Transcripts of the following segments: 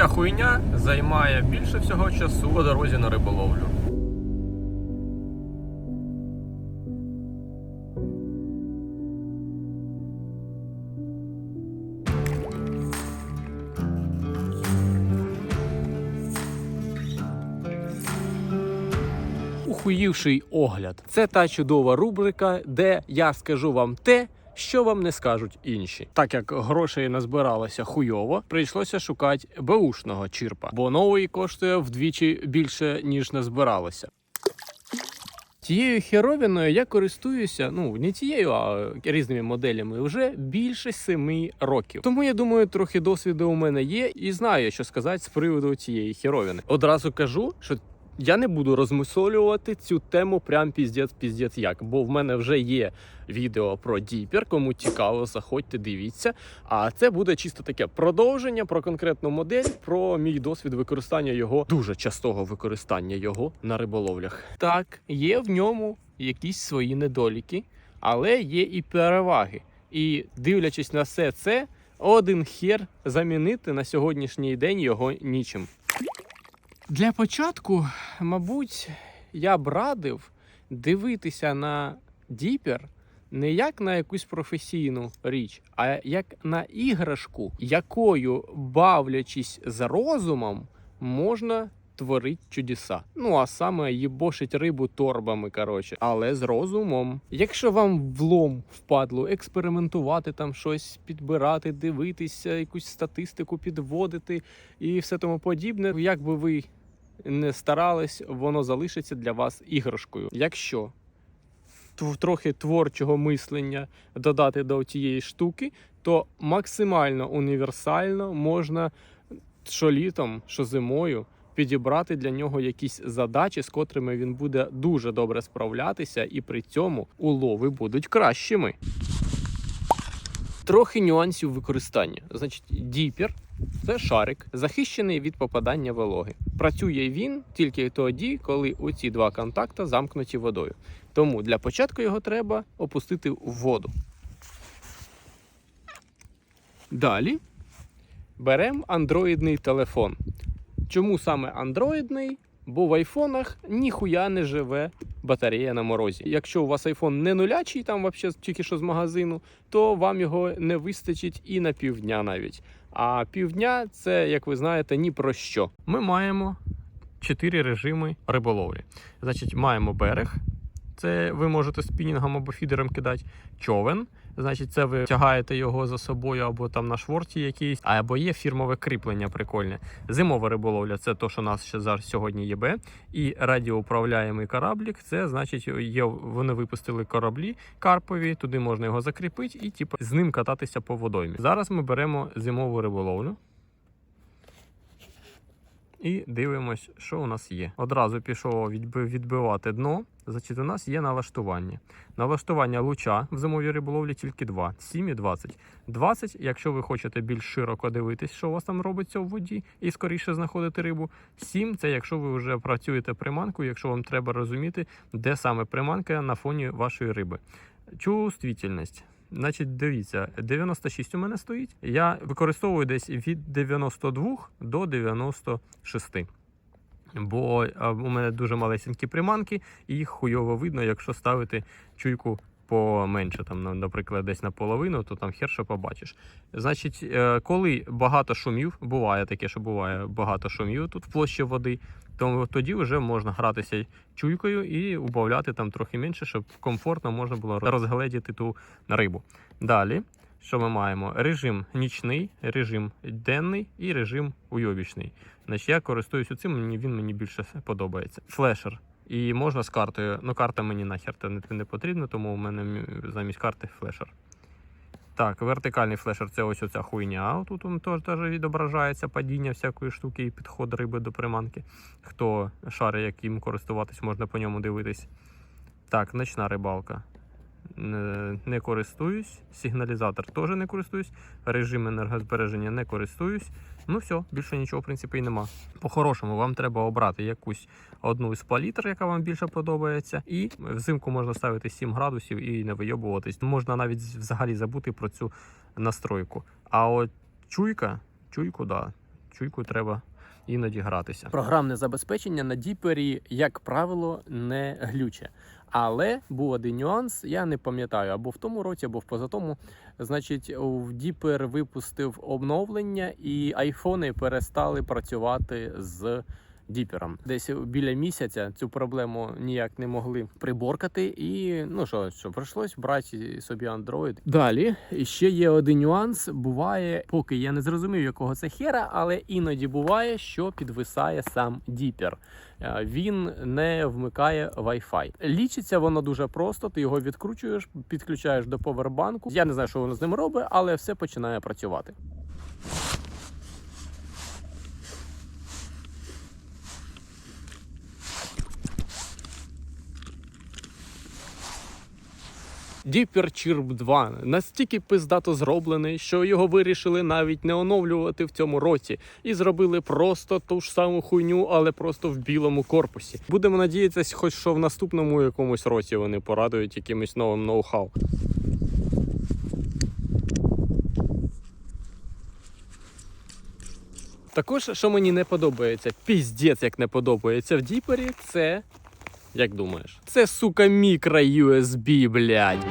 ця хуйня займає більше всього часу по дорозі на риболовлю. Ухуївший огляд. Це та чудова рубрика, де я скажу вам те, що вам не скажуть інші. Так як грошей назбиралося хуйово, прийшлося шукати беушного чірпа, бо новий коштує вдвічі більше ніж назбиралося. Тією херовіною я користуюся, ну не тією, а різними моделями вже більше семи років. Тому я думаю, трохи досвіду у мене є і знаю, що сказати з приводу цієї херовіни. Одразу кажу, що я не буду розмисолювати цю тему прям піздець піздець як, бо в мене вже є відео про діпер. Кому цікаво, заходьте, дивіться. А це буде чисто таке продовження про конкретну модель, про мій досвід використання його, дуже частого використання його на риболовлях. Так, є в ньому якісь свої недоліки, але є і переваги. І дивлячись на все це, один хер замінити на сьогоднішній день його нічим. Для початку, мабуть, я б радив дивитися на діпер не як на якусь професійну річ, а як на іграшку, якою, бавлячись з розумом, можна творити чудеса. Ну а саме їбошить рибу торбами, коротше, але з розумом. Якщо вам влом впадло експериментувати там щось, підбирати, дивитися, якусь статистику підводити і все тому подібне, як би ви не старались, воно залишиться для вас іграшкою. Якщо трохи творчого мислення додати до цієї штуки, то максимально універсально можна що літом, що зимою підібрати для нього якісь задачі, з котрими він буде дуже добре справлятися, і при цьому улови будуть кращими. Трохи нюансів використання. Значить, діпер це шарик, захищений від попадання вологи. Працює він тільки тоді, коли оці два контакти замкнуті водою. Тому для початку його треба опустити в воду. Далі беремо андроїдний телефон. Чому саме андроїдний? Бо в айфонах ніхуя не живе батарея на морозі. Якщо у вас айфон не нулячий, там взагалі тільки що з магазину, то вам його не вистачить і на півдня навіть. А півдня це, як ви знаєте, ні про що. Ми маємо чотири режими риболовлі. Значить, маємо берег. Це ви можете спінінгом або фідером кидати човен. Значить, це ви тягаєте його за собою або там на шворті якийсь, або є фірмове кріплення прикольне. Зимова риболовля це то, що у нас ще зараз сьогодні є Б. І радіоуправляємий кораблік. Це значить, є вони випустили кораблі карпові, туди можна його закріпити і типу, з ним кататися по водоймі. Зараз ми беремо зимову риболовлю. І дивимось, що у нас є. Одразу пішов відбивати дно. Значить, у нас є налаштування. Налаштування луча в зимовій риболовлі тільки 2, 7 і 20. 20, якщо ви хочете більш широко дивитись, що у вас там робиться в воді, і скоріше знаходити рибу. 7 це якщо ви вже працюєте приманкою, якщо вам треба розуміти, де саме приманка на фоні вашої риби. Чувствительність. Значить, дивіться, 96 у мене стоїть. Я використовую десь від 92 до 96. Бо у мене дуже малесенькі приманки, і їх хуйово видно, якщо ставити чуйку поменше, там, наприклад, десь наполовину, то там хер що побачиш. Значить, е, коли багато шумів, буває таке, що буває багато шумів тут в площі води, то тоді вже можна гратися чуйкою і убавляти там трохи менше, щоб комфортно можна було розгледіти ту рибу. Далі, що ми маємо? Режим нічний, режим денний і режим уйобічний. Значить, я користуюся цим, він мені більше подобається. Флешер. І можна з картою. Ну, карта мені нахер не потрібна, тому у мене замість карти флешер. Так, вертикальний флешер це ось оця хуйня. Тут він теж, теж відображається падіння всякої штуки і підход риби до приманки. Хто шари, яким користуватись, можна по ньому дивитись. Так, ночна рибалка. Не, користуюсь. Сигналізатор теж не користуюсь. Режим енергозбереження не користуюсь. Ну все, більше нічого, в принципі, і нема. По-хорошому, вам треба обрати якусь одну із палітр, яка вам більше подобається. І взимку можна ставити 7 градусів і не вийобуватись. Можна навіть взагалі забути про цю настройку. А от чуйка, чуйку, да. чуйкою треба іноді гратися. Програмне забезпечення на діпері, як правило, не глюче. Але був один нюанс, я не пам'ятаю, або в тому році, або в позатому. Значить, в Діпер випустив обновлення, і айфони перестали працювати з діпером. Десь біля місяця цю проблему ніяк не могли приборкати. І ну що, що прийшлось брати собі Android. Далі ще є один нюанс. Буває, поки я не зрозумів, якого це хера, але іноді буває, що підвисає сам діпер. Е, Він не вмикає Wi-Fi. Лічиться воно дуже просто. Ти його відкручуєш, підключаєш до повербанку. Я не знаю, що воно з ним робить, але все починає працювати. Deeper Chirp 2 настільки пиздато зроблений, що його вирішили навіть не оновлювати в цьому році, і зробили просто ту ж саму хуйню, але просто в білому корпусі. Будемо надіятися, хоч що в наступному якомусь році вони порадують якимось новим ноу-хау. Також, що мені не подобається, піздець як не подобається в Діпері, це. Як думаєш? Це сука мікро USB, блядь.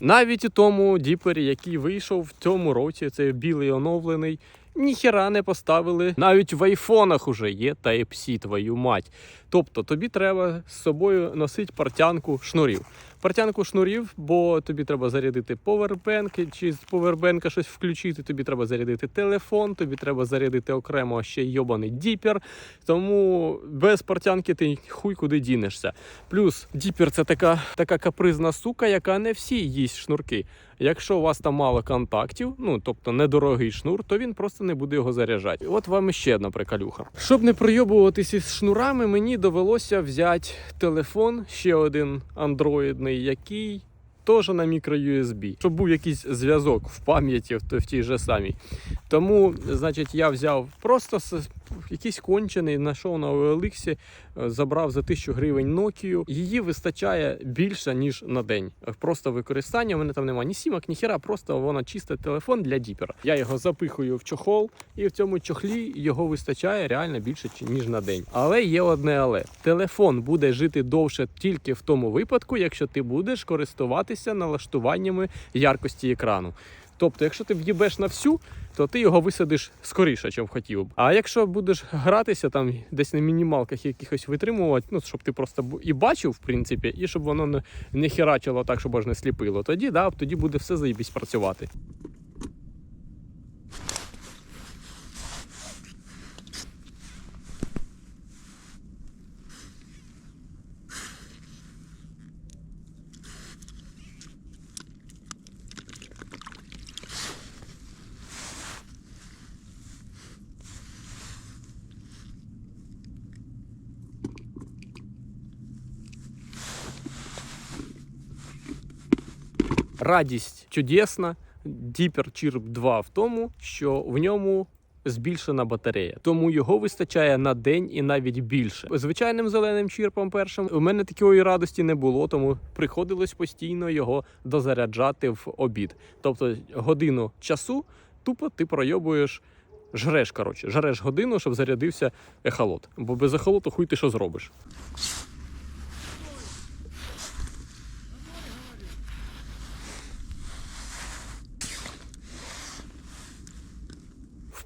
Навіть у тому діпері, який вийшов в цьому році, цей білий оновлений, ніхіра не поставили. Навіть в айфонах уже є Type-C, твою мать. Тобто тобі треба з собою носити портянку шнурів. Портянку шнурів, бо тобі треба зарядити повербенк, чи з повербенка щось включити, тобі треба зарядити телефон, тобі треба зарядити окремо ще йобаний діпер. Тому без портянки ти хуй куди дінешся. Плюс діпер це така, така капризна сука, яка не всі їсть шнурки. Якщо у вас там мало контактів, ну тобто недорогий шнур, то він просто не буде його заряджати. От вам ще одна приколюха. Щоб не пройобуватися із шнурами, мені довелося взяти телефон, ще один андроїдний, який. Теж на мікро-USB, щоб був якийсь зв'язок в пам'яті в, тій же самій. Тому, значить, я взяв просто якийсь кончений, знайшов на OLX, е, забрав за 1000 гривень Nokia. Її вистачає більше, ніж на день. Просто використання. У мене там немає ні сімок, ні хіра, просто вона чисто телефон для діпера. Я його запихую в чохол, і в цьому чохлі його вистачає реально більше, ніж на день. Але є одне але. Телефон буде жити довше тільки в тому випадку, якщо ти будеш користуватися налаштуваннями яркості екрану. Тобто, якщо ти в'їбеш на всю, то ти його висадиш скоріше, ніж хотів. А якщо будеш гратися там десь на мінімалках якихось витримувати, ну щоб ти просто і бачив, в принципі, і щоб воно не, не херачило так, щоб аж не сліпило, тоді да, тоді буде все заїбісь працювати. Радість чудесна. Deeper Chirp 2 в тому, що в ньому збільшена батарея, тому його вистачає на день і навіть більше. Звичайним зеленим чірпом першим у мене такої радості не було, тому приходилось постійно його дозаряджати в обід. Тобто годину часу тупо ти пройобуєш. Жреш, коротше, жреш годину, щоб зарядився ехолот. Бо без ехолоту хуй ти що зробиш.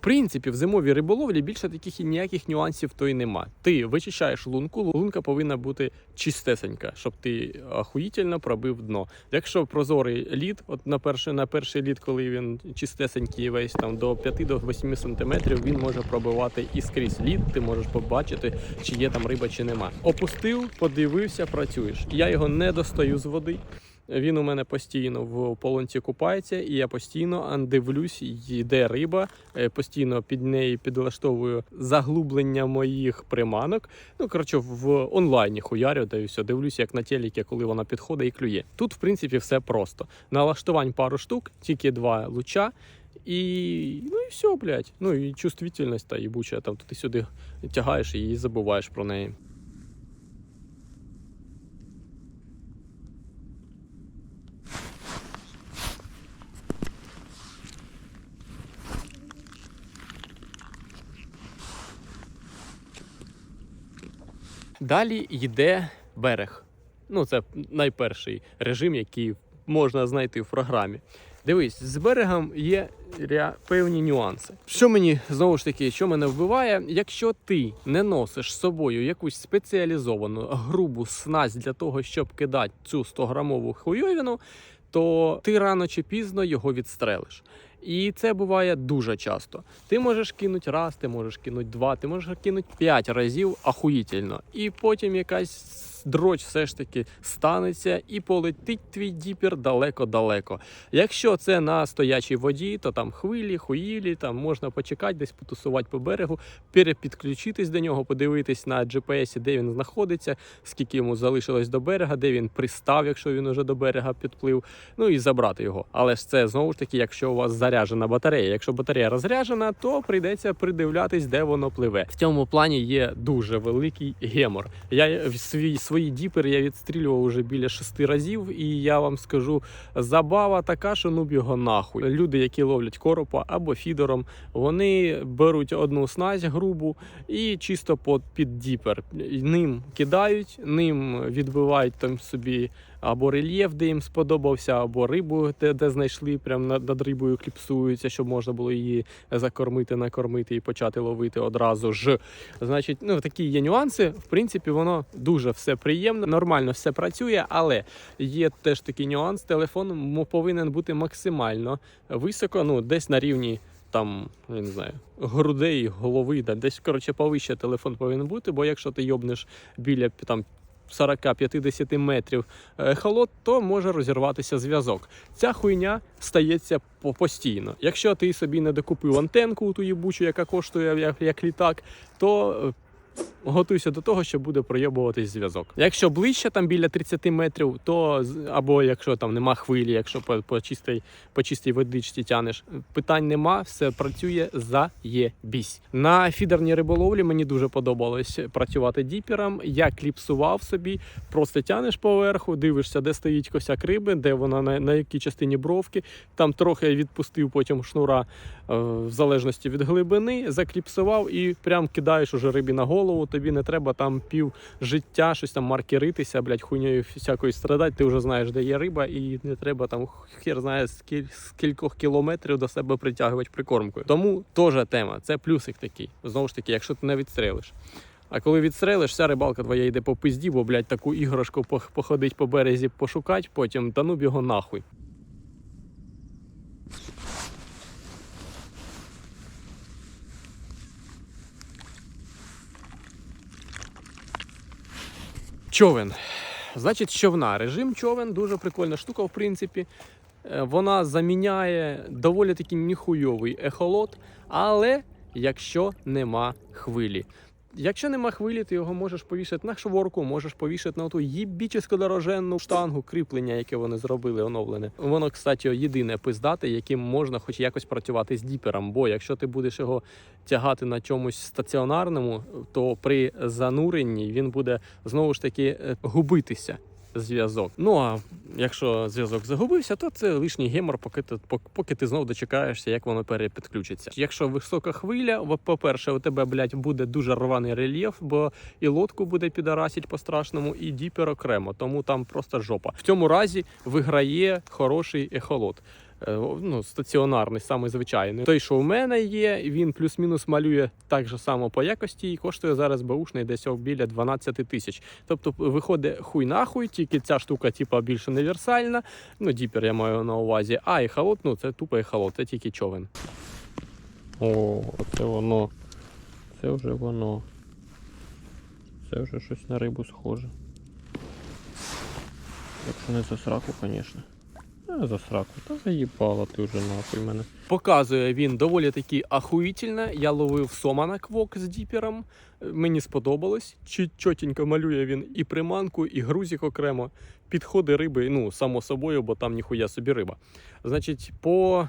Принципі, в зимовій риболовлі більше таких і ніяких нюансів то й нема. Ти вичищаєш лунку, лунка повинна бути чистесенька, щоб ти ахуїтельно пробив дно. Якщо прозорий лід, от на перший, на перший лід, коли він чистесенький весь там до 5 до 8 сантиметрів, він може пробивати і скрізь лід. Ти можеш побачити, чи є там риба, чи нема. Опустив, подивився, працюєш. Я його не достаю з води. Він у мене постійно в полонці купається, і я постійно дивлюсь, йде риба. е, Постійно під неї підлаштовую заглублення моїх приманок. Ну коротше, в онлайні хуярю, та. Дивлюся, як на телекі, коли вона підходить і клює. Тут, в принципі, все просто. Налаштувань пару штук, тільки два луча. І ну і все, блядь. Ну і чувствительність та їбуча. Там ти сюди тягаєш і забуваєш про неї. Далі йде берег. Ну, це найперший режим, який можна знайти в програмі. Дивись, з берегом є певні нюанси. Що мені знову ж таки, що мене вбиває, якщо ти не носиш з собою якусь спеціалізовану грубу снасть для того, щоб кидати цю 100-грамову хуйовину, то ти рано чи пізно його відстрелиш. І це буває дуже часто. Ти можеш кинути раз, ти можеш кинути два, ти можеш кинути п'ять разів ахуїтельно. І потім якась дроч все ж таки станеться і полетить твій діпер далеко-далеко. Якщо це на стоячій воді, то там хвилі, хуїлі, там можна почекати, десь потусувати по берегу, перепідключитись до нього, подивитись на GPS, де він знаходиться, скільки йому залишилось до берега, де він пристав, якщо він уже до берега підплив, ну і забрати його. Але ж це знову ж таки, якщо у вас заряджена батарея. Якщо батарея розряджена, то прийдеться придивлятись, де воно пливе. В цьому плані є дуже великий гемор. Я свій свої діпери я відстрілював уже біля шести разів, і я вам скажу, забава така, що ну б його нахуй. Люди, які ловлять коропа або фідером, вони беруть одну снасть грубу і чисто під, діпер. Ним кидають, ним відбивають там собі або рельєф, де їм сподобався, або рибу, де, де знайшли, прям над, над рибою кліпсуються, щоб можна було її закормити, накормити і почати ловити одразу ж. Значить, ну такі є нюанси. В принципі, воно дуже все приємно, нормально все працює, але є теж такий нюанс. Телефон повинен бути максимально високо, ну десь на рівні. Там, я не знаю, грудей, голови, да, десь коротше повище телефон повинен бути, бо якщо ти йобнеш біля там 40-50 метрів е, холод, то може розірватися зв'язок. Ця хуйня стається постійно. Якщо ти собі не докупив антенку ту їбучу, яка коштує як, літак, то е, готуйся до того, що буде пройобуватись зв'язок. Якщо ближче, там біля 30 метрів, то або якщо там нема хвилі, якщо по, по, чистій, по чистій водичці тянеш, питань нема, все працює заєбісь. На фідерній риболовлі мені дуже подобалось працювати діпером. Я кліпсував собі, просто тянеш поверху, дивишся, де стоїть косяк риби, де вона на, на якій частині бровки. Там трохи відпустив потім шнура е, в залежності від глибини, закліпсував і прям кидаєш уже рибі на голову. Тобі не треба там пів життя, щось там маркеритися, блядь, хуйньою всякою страдати. Ти вже знаєш, де є риба, і не треба там хер знає з кіль- кількох кілометрів до себе притягувати прикормкою. Тому теж тема. Це плюсик такий. Знову ж таки, якщо ти не відстрелиш. А коли відстрелиш, вся рибалка твоя йде по пизді, бо, блядь, таку іграшку походить по березі, пошукать, потім та ну б його нахуй. Човен. Значить, човна. Режим човен дуже прикольна штука, в принципі. Е, Вона заміняє доволі таки ніхуйовий ехолот, але якщо нема хвилі. Якщо нема хвилі, ти його можеш повішати на шворку, можеш повішати на ту їбіческу дороженну штангу кріплення, яке вони зробили оновлене. Воно, кстати, єдине пиздате, яким можна хоч якось працювати з діпером. Бо якщо ти будеш його тягати на чомусь стаціонарному, то при зануренні він буде знову ж таки е, губитися. Зв'язок. Ну а якщо зв'язок загубився, то це лишній гемор, поки ти поки ти знов дочекаєшся, як воно перепідключиться. Якщо висока хвиля, по-перше, у тебе блядь, буде дуже рваний рельєф, бо і лодку буде підарасить по-страшному, і діпер окремо, тому там просто жопа. В цьому разі виграє хороший ехолот. Е, Ну, стаціонарний, самий звичайний. Той, що у мене є, він плюс-мінус малює так же само по якості і коштує зараз баушний десь біля 12 тисяч. Тобто виходить хуй нахуй, тільки ця штука, типа, більш універсальна. Ну, діпер я маю на увазі. А ехолот, ну це тупо ехолот, це тільки човен. О, це воно. Це вже воно. Це вже щось на рибу схоже. Якщо не за сраку, звісно. За сраку, та заїбала ти вже нахуй мене. Показує він доволі таки ахуїтельно. Я ловив сома на квок з діпером. Мені сподобалось. Чи чотенько малює він і приманку, і грузик окремо. Підходи риби, ну, само собою, бо там ніхуя собі риба. Значить, по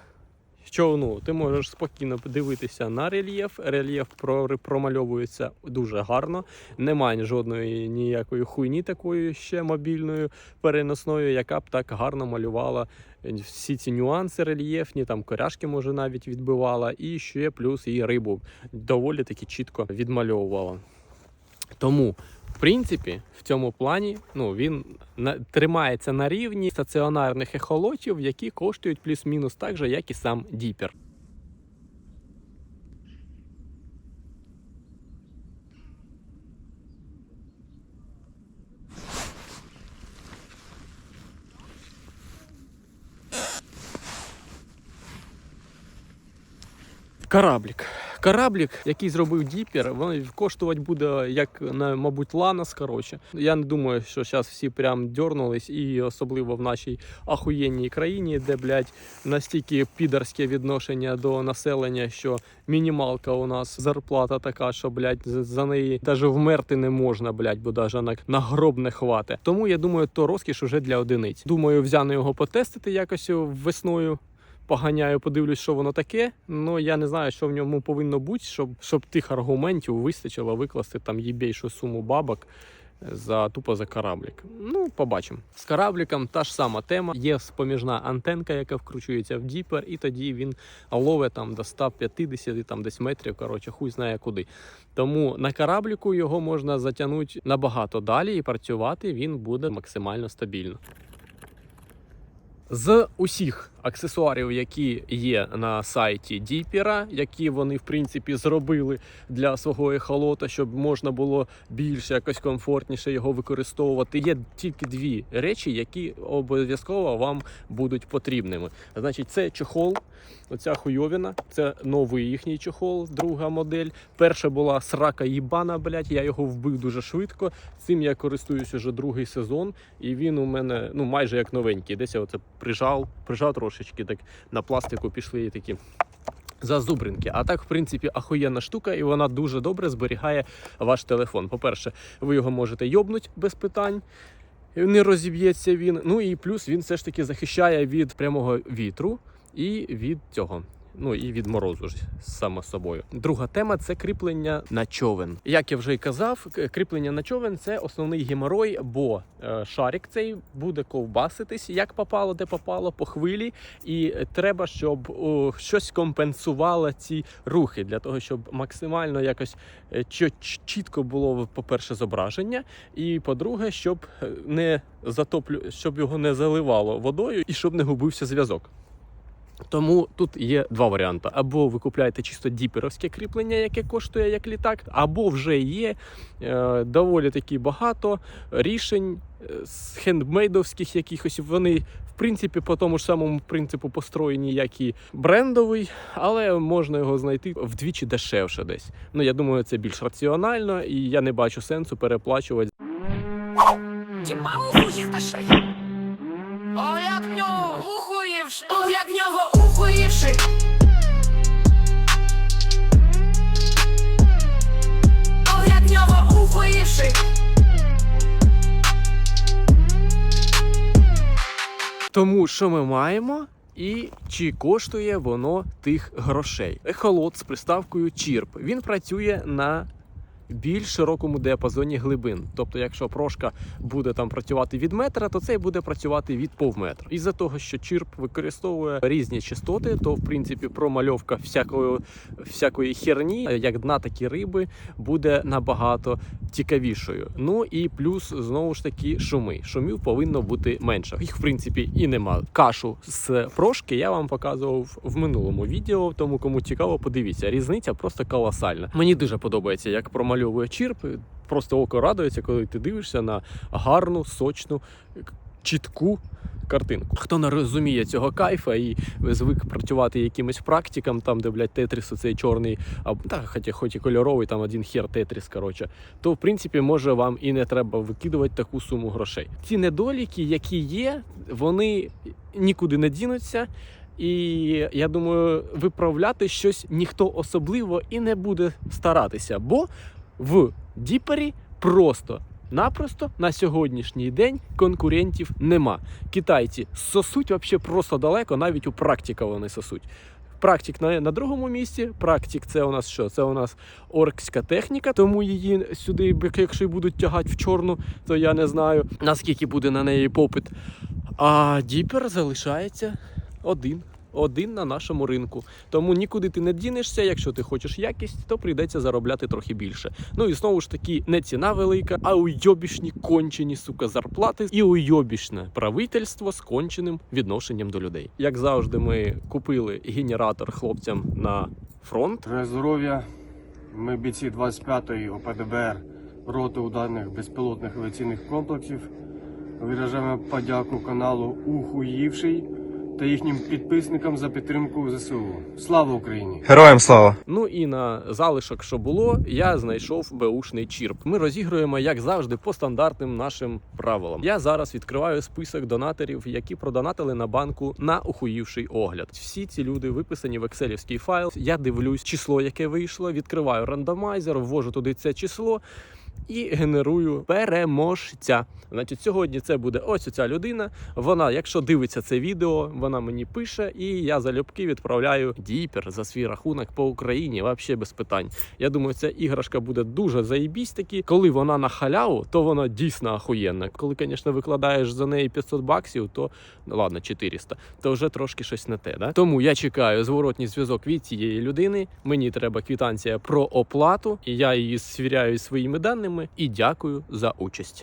човну ти можеш спокійно подивитися на рельєф. Рельєф про- промальовується дуже гарно. Немає жодної ніякої хуйні такої ще мобільною переносною, яка б так гарно малювала всі ці нюанси рельєфні, там коряшки може навіть відбивала, і ще плюс і рибу доволі таки чітко відмальовувала. Тому В принципі, в цьому плані ну, він тримається на рівні стаціонарних ехолотів, які коштують плюс-мінус так же, як і сам Діпер. Кораблік. Кораблік, який зробив Діпер, він коштувати буде як на, мабуть, Ланос. Коротше. Я не думаю, що зараз всі прям дьорнулись, і особливо в нашій ахуєнній країні, де, блядь, настільки підарське відношення до населення, що мінімалка у нас зарплата така, що, блядь, за- неї навіть вмерти не можна, блядь, бо навіть на, на гроб не хватить. Тому я думаю, то розкіш уже для одиниць. Думаю, взяну його потестити якось весною поганяю, подивлюсь, що воно таке. Ну я не знаю, що в ньому повинно бути, щоб, щоб тих аргументів вистачило викласти там їбейшу суму бабок. За тупо за кораблік. Ну, побачимо. З корабліком та ж сама тема. Є споміжна антенка, яка вкручується в діпер, і тоді він ловить там до 150 там десь метрів. Коротше, хуй знає куди. Тому на корабліку його можна затягнути набагато далі і працювати він буде максимально стабільно. З усіх аксесуарів, які є на сайті Діпера, які вони в принципі зробили для свого ехолота, щоб можна було більш якось комфортніше його використовувати. Є тільки дві речі, які обов'язково вам будуть потрібними. Значить, це чохол. Оця хуйовіна, це новий їхній чохол, друга модель. Перша була срака їбана, блядь, я його вбив дуже швидко. Цим я користуюсь уже другий сезон, і він у мене ну майже як новенький. Десь я оце прижав, прижав трошечки, так на пластику пішли і такі. Зазубринки. А так, в принципі, ахуєнна штука, і вона дуже добре зберігає ваш телефон. По-перше, ви його можете йобнути без питань. Не розіб'ється він. Ну і плюс він все ж таки захищає від прямого вітру і від цього. Ну і від морозу ж саме собою. Друга тема це кріплення на човен. Як я вже й казав, кріплення на човен це основний геморой, бо е, шарик цей буде ковбаситись, як попало, де попало, по хвилі, і треба, щоб о, щось компенсувало ці рухи для того, щоб максимально якось е, ч- чітко було, по-перше, зображення, і по-друге, щоб е, не затоплю, щоб його не заливало водою і щоб не губився зв'язок. Тому тут є два варіанти: або ви купляєте чисто діперовське кріплення, яке коштує як літак, або вже є е, доволі таки багато рішень е, з хендмейдовських якихось. Вони в принципі по тому ж самому принципу построєні, як і брендовий, але можна його знайти вдвічі дешевше десь. Ну я думаю, це більш раціонально, і я не бачу сенсу переплачувати. О, як нього О, як нього ухуївши. О, як нього ухуївши. Тому що ми маємо. І чи коштує воно тих грошей? Ехолот з приставкою Чірп. Він працює на більш широкому діапазоні глибин. Тобто, якщо прошка буде там працювати від метра, то цей буде працювати від повметра. Із-за того, що Чірп використовує різні частоти, то в принципі промальовка всякої, всякої херні, як дна, так і риби, буде набагато цікавішою. Ну і плюс знову ж таки шуми. Шумів повинно бути менше. Їх в принципі і нема. Кашу з прошки я вам показував в минулому відео. Тому кому цікаво, подивіться. Різниця просто колосальна. Мені дуже подобається, як промальовує чірп. Просто око радується, коли ти дивишся на гарну, сочну, чітку. Картинку. Хто не розуміє цього кайфа і звик працювати якимось практикам, там, де, блядь, тетріс оцей чорний, а та, хоча хоч і кольоровий, там один хер тетріс, коротше, то в принципі може вам і не треба викидувати таку суму грошей. Ці недоліки, які є, вони нікуди не дінуться. І я думаю, виправляти щось ніхто особливо і не буде старатися, бо в Діпері просто. Напросто на сьогоднішній день конкурентів нема. Китайці сосуть вообще просто далеко, навіть у практика вони сосуть. Практик на, на другому місці. Практик це у нас що? Це у нас оркська техніка, тому її сюди, якщо будуть тягати в чорну, то я не знаю наскільки буде на неї попит. А Діпер залишається один. Один на нашому ринку. Тому нікуди ти не дінешся. Якщо ти хочеш якість, то прийдеться заробляти трохи більше. Ну і знову ж таки, не ціна велика, а уйобішні кончені сука зарплати і уйобішне правительство з конченим відношенням до людей. Як завжди, ми купили генератор хлопцям на фронт. Здоров'я. Ми бійці 25-ї ОПДБР роти ударних безпілотних авіаційних комплексів. Виражаємо подяку каналу Ухуївший та їхнім підписникам за підтримку ЗСУ. Слава Україні! Героям слава! Ну і на залишок, що було, я знайшов беушний чірп. Ми розігруємо, як завжди, по стандартним нашим правилам. Я зараз відкриваю список донаторів, які продонатили на банку на ухуївший огляд. Всі ці люди виписані в екселівський файл. Я дивлюсь число, яке вийшло, відкриваю рандомайзер, ввожу туди це число. І генерую переможця. Значить, сьогодні це буде ось ця людина. Вона, якщо дивиться це відео, вона мені пише, і я залюбки відправляю діпер за свій рахунок по Україні. Взагалі без питань. Я думаю, ця іграшка буде дуже заєбісь таки. Коли вона на халяву, то вона дійсно ахуєнна. Коли, звісно, викладаєш за неї 500 баксів, то ну, ладно, 400, то вже трошки щось не те. Да? Тому я чекаю зворотній зв'язок від цієї людини. Мені треба квітанція про оплату, і я її звіряю зі своїми даними. І дякую за участь.